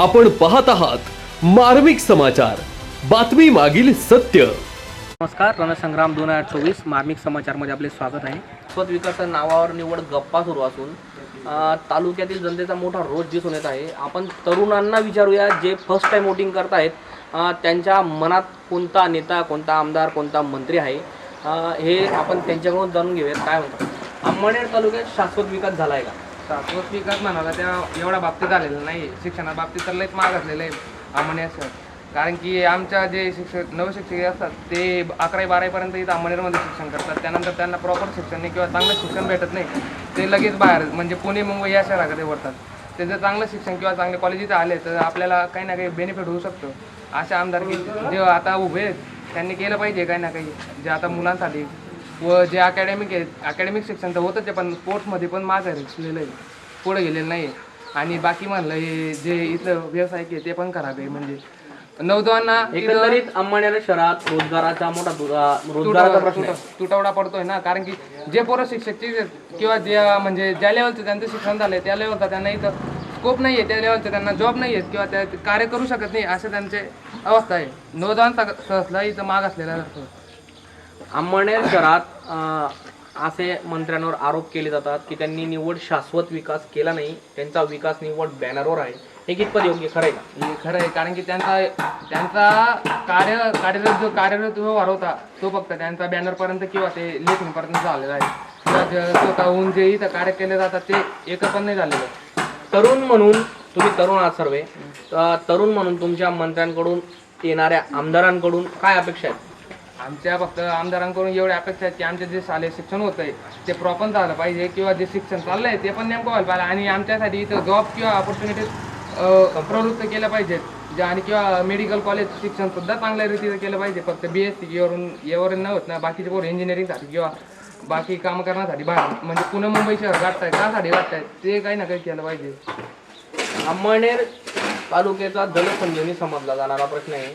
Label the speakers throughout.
Speaker 1: आपण पाहत आहात मार्मिक समाचार. बातमी मागील सत्य.
Speaker 2: नमस्कार रणसंग्राम दोन हजार चोवीस मार्मिक समाचारमध्ये आपले स्वागत आहे. स्वत विकास नावावर निवड गप्पा सुरू असून तालुक्यातील जनतेचा मोठा रोष दिसून येत आहे. आपण तरुणांना विचारूया जे फर्स्ट टाइम वोटिंग करत आहेत त्यांच्या मनात कोणता नेता कोणता आमदार कोणता मंत्री आहे? हे आपण त्यांच्याकडून जाणून घेऊयात. काय म्हणतात? अंमळनेर तालुक्यात शाश्वत विकास झाला आहे का?
Speaker 3: शाश्वत विकास म्हणाला त्या एवढ्या बाबतीत आलेला नाही. शिक्षणा बाबतीत तर लयच माग असलेलं आहे. आमणे सर कारण की आमच्या जे शिक्षक नवशिक्षक असतात ते अकरावी बारावीपर्यंत इथं आमनेरमध्ये शिक्षण करतात. त्यानंतर त्यांना प्रॉपर शिक्षण नाही किंवा चांगलं शिक्षण भेटत नाही. ते लगेच बाहेर म्हणजे पुणे मुंबई या शहराकडे वरतात ते जर चांगलं शिक्षण किंवा चांगले कॉलेज इथं आले तर आपल्याला काही ना काही बेनिफिट होऊ शकतो. अशा आमदार जे आता उभे आहेत त्यांनी केलं पाहिजे काही ना काही. जे आता मुलांसाठी व जे अकॅडमिक आहेत अकॅडमिक शिक्षण तर होतच आहे पण स्पोर्ट्समध्ये पण मागं राहिलेलं आहे. पुढे गेलेलं नाही आणि बाकी म्हणलं हे जे इथलं व्यावसायिक आहे ते पण खराब आहे. म्हणजे नौजवानांना इथं
Speaker 2: एकंदरीत अंमळनेर शहरात रोजगाराचा मोठा दु- रोजगाराचा प्रश्न आहे.
Speaker 3: तुटवडा तुटवडा पडतोय ना. कारण की जे पोरं शिक्षकचे किंवा जे म्हणजे ज्या लेवलचं त्यांचं शिक्षण झालंय त्या लेवलचा त्यांना इथं स्कोप नाही आहे त्या लेवलचं त्यांना जॉब नाही आहेत किंवा त्या कार्य करू शकत नाही असं त्यांचे अवस्था आहे. नौजवान सग- सहसला इथं माग असलेला असतो.
Speaker 2: अ, असे मंत्र्यांवर आरोप केले जातात की त्यांनी निवड शाश्वत विकास केला नाही त्यांचा विकास निवड बॅनरवर आहे. हे कितपत योग्य खरं आहे का?
Speaker 3: हे खरं आहे कारण की त्यांचा त्यांचा कार्य कार्यरत जो कार्यरत व्यवहार होता तो फक्त त्यांचा बॅनरपर्यंत किंवा ते लेखणीपर्यंत झालेला आहे. स्वतःहून जे इथं कार्य केले जातात ते एक पण नाही झालेलं.
Speaker 2: तरुण म्हणून तुम्ही तरुण आहात सर्वे तर तरुण म्हणून तुमच्या मंत्र्यांकडून येणाऱ्या आमदारांकडून काय अपेक्षा आहेत?
Speaker 3: आमच्या फक्त आमदारांकडून एवढ्या अपेक्षा आहेत की आमचे जे शालेय शिक्षण होत आहे ते प्रॉपर झालं पाहिजे किंवा जे शिक्षण चाललंय ते पण नेमकं व्हायला पाहिजे. आणि आमच्यासाठी इथं जॉब किंवा ऑपॉर्च्युनिटीज प्रवृत्त केल्या पाहिजेत जे आणि किंवा मेडिकल कॉलेज शिक्षण सुद्धा चांगल्या रीतीनं केलं पाहिजे. फक्त बी एस सी वरून येवरून न होत ना बाकीचे पोरं इंजिनिअरिंगसाठी किंवा बाकी कामं करण्यासाठी बाहेर. म्हणजे पुणे मुंबई शहर गाठतायत त्यासाठी गाठतायत ते काही ना काही केलं पाहिजे.
Speaker 2: अंमळनेर तालुक्याचा जलसंजीवनी समजला जाणारा प्रश्न आहे.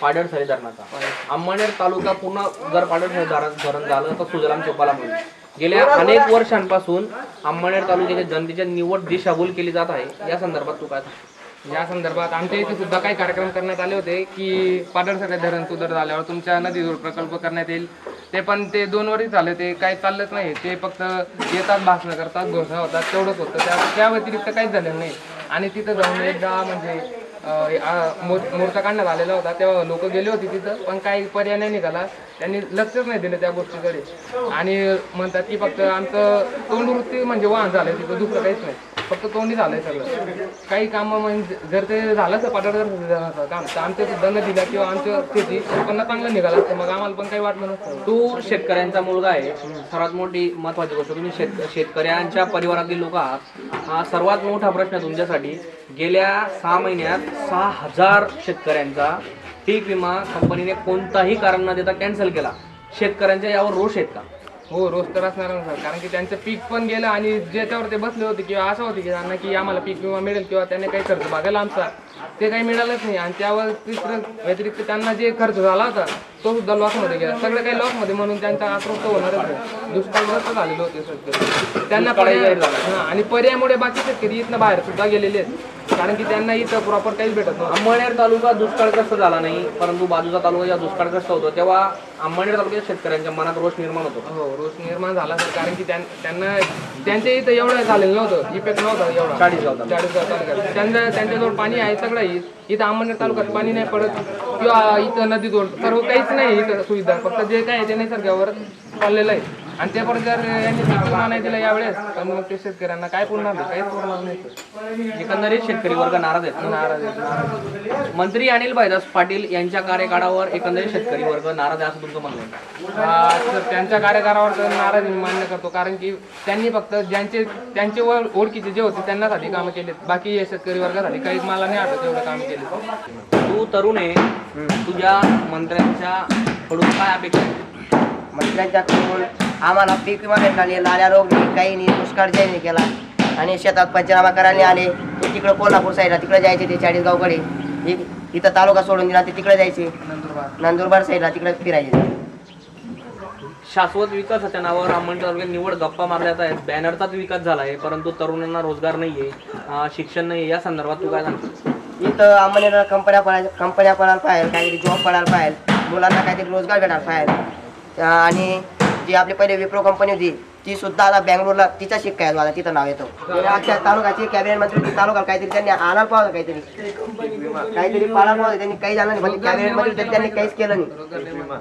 Speaker 2: पाडळसरी धरणाचा. अंमळनेर तालुका पूर्ण जर पाडळसरी धरण धरण झालं तर सुजलाम चोपाला होईल गेल्या अनेक वर्षांपासून अंमळनेर तालुक्याच्या जनतेच्या निवड दिशाभूल केली जात आहे. या संदर्भात तू काय
Speaker 3: या संदर्भात आमच्या इथे सुद्धा काही कार्यक्रम करण्यात आले होते की पाडळसरे धरण सुधार झाल्यावर तुमच्या नदीवर प्रकल्प करण्यात येईल. ते पण ते दोन वर्ष झाले ते काही चाललंच नाही. ते फक्त येतात भाषणं करतात घोषणा होतात तेवढंच होतं. त्या व्यतिरिक्त काहीच झालेलं नाही. आणि तिथं जाऊन एकदा म्हणजे मोर्चा काढण्यात आलेला होता तेव्हा लोक गेले होते तिथं पण काही पर्याय नाही निघाला. त्यांनी लक्षच नाही दिलं त्या गोष्टीकडे. आणि म्हणतात की फक्त आमचं तोंडवृत्ती म्हणजे वाहन झालं तिथं दुसरं काहीच नाही. फक्त तोंडी झालंय सगळं. काही कामं म्हणजे जर ते झालं तर पाठवलं काम तर. आमच्या सुद्धा न दिला किंवा आमच्या शेती उत्पन्न चांगलं निघालं असतं मग आम्हाला पण काही वाटलं नसतं.
Speaker 2: तू शेतकऱ्यांचा मुलगा आहे. सर्वात मोठी महत्वाची गोष्ट तुम्ही शेत शेतकऱ्यांच्या परिवारातील लोक आहात. हा सर्वात मोठा प्रश्न तुमच्यासाठी. गेल्या सहा महिन्यात सहा हजार शेतकऱ्यांचा पीक विमा कंपनीने कोणताही कारण न देता कॅन्सल केला. शेतकऱ्यांच्या यावर रोष आहेत का?
Speaker 3: हो रोज तर असणार ना सर. कारण की त्यांचं पीक पण गेलं आणि ज्याच्यावर ते बसले होते किंवा असं होते की त्यांना की आम्हाला पीक विमा मिळेल किंवा त्यांनी काही खर्च भागायला आमचा ते काही मिळालंच नाही. आणि त्यावर तिसरं व्यतिरिक्त त्यांना जे खर्च झाला होता तो सुद्धा लॉसमध्ये गेला. सगळं काही लॉसमध्ये म्हणून त्यांचा आक्रोश तर होणारच दुष्काळग्रस्त झालेले होते शेतकरी त्यांना पर्याय हां, आणि पर्यायामुळे बाकी शेतकरी इथनं बाहेर सुद्धा गेलेले आहेत. कारण की त्यांना इथं प्रॉपर काहीच भेटत नव्हतं
Speaker 2: अंमळनेर तालुका दुष्काळग्रस्त झाला नाही परंतु बाजूचा तालुका जेव्हा दुष्काळग्रस्त होतो तेव्हा अंमळनेर तालुक्याच्या शेतकऱ्यांच्या मनात रोष निर्माण होतो
Speaker 3: हो रोज निर्माण झाला सर कारण की त्यां- त्यांना त्यांच्या इथं एवढं झालेलं नव्हतं इफेक्ट नव्हता एवढा
Speaker 2: तालुका.
Speaker 3: चाळीसगाव तालुक्यात त्यांच्या त्यांच्याजवळ पाणी आहे सगळं आहे. इथं अहमदनगर तालुक्यात पाणी नाही पडत किंवा इथं नदीजवळ सर्व काहीच नाही इथं सुविधा फक्त जे काय आहे ते निसर्गावर चाललेलं आहे आणि ते परत जर यांनी पीक विमा नाही दिला यावेळेस तर मग ते शेतकऱ्यांना काय पुरणार नाही काहीच पुरणार नाही.
Speaker 2: एकंदरीत शेतकरी वर्ग नाराज आहेत.
Speaker 3: नाराज आहे, नाराज आहे.
Speaker 2: मंत्री अनिल भाईदास पाटील यांच्या कार्यकाळावर एकंदरीत शेतकरी वर्ग नाराज आहे असं तुमचं म्हणणं आहे.
Speaker 3: हा, तर त्यांच्या कार्यकारावर तर नाराज मी मान्य करतो. कारण की त्यांनी फक्त ज्यांचे त्यांचे वर ओळखीचे जे होते त्यांनासाठी कामं केलेत. बाकी या शेतकरी वर्गासाठी काही मला नाही आठवत एवढं काम केले
Speaker 2: तू तरुण आहे. तुझ्या मंत्र्यांच्या कडून काय अपेक्षा आहे
Speaker 4: मंत्र्यांच्याकडून आम्हाला पीक विमा भेटला नाही लाल्या रोग नाही काही नाही दुष्काळ जाहीर नाही केला. आणि शेतात पंचनामा करायला आले ते तिकडं कोल्हापूर साईडला तिकडे जायचे ते चाळीसगावकडे इथं तालुका सोडून दिला ते तिकडे जायचे.
Speaker 3: नंदुरबार.
Speaker 4: नंदुरबार साईडला तिकडे फिरायचे.
Speaker 2: शाश्वत विकासाच्या नावावर तालुक्यात निवड गप्पा मारल्या जात आहेत. बॅनरचाच विकास झाला आहे परंतु तरुणांना रोजगार नाहीये अं, शिक्षण नाही या संदर्भात तू काय सांगतो
Speaker 4: इथं आम्हाला कंपन्या पडायला कंपन्या पडायला पाहिजे काहीतरी जॉब पडायला पाहिजे. मुलांना काहीतरी रोजगार भेटायला पाहिजे. आणि जी आपली पहिले विप्रो कंपनी होती ती सुद्धा आता बँगलोरला तिचा शिक्का आहे मला तिथं नाव येतं. म्हणजे आणि आजच्या तालुक्याची कॅबिनेट मंत्री तालुका काहीतरी त्यांनी आणायला पाहत काहीतरी. काहीतरी पाडायला पाहत त्यांनी काही झालं नाही कॅबिनेट मंत्री त्यांनी काहीच केलं नाही.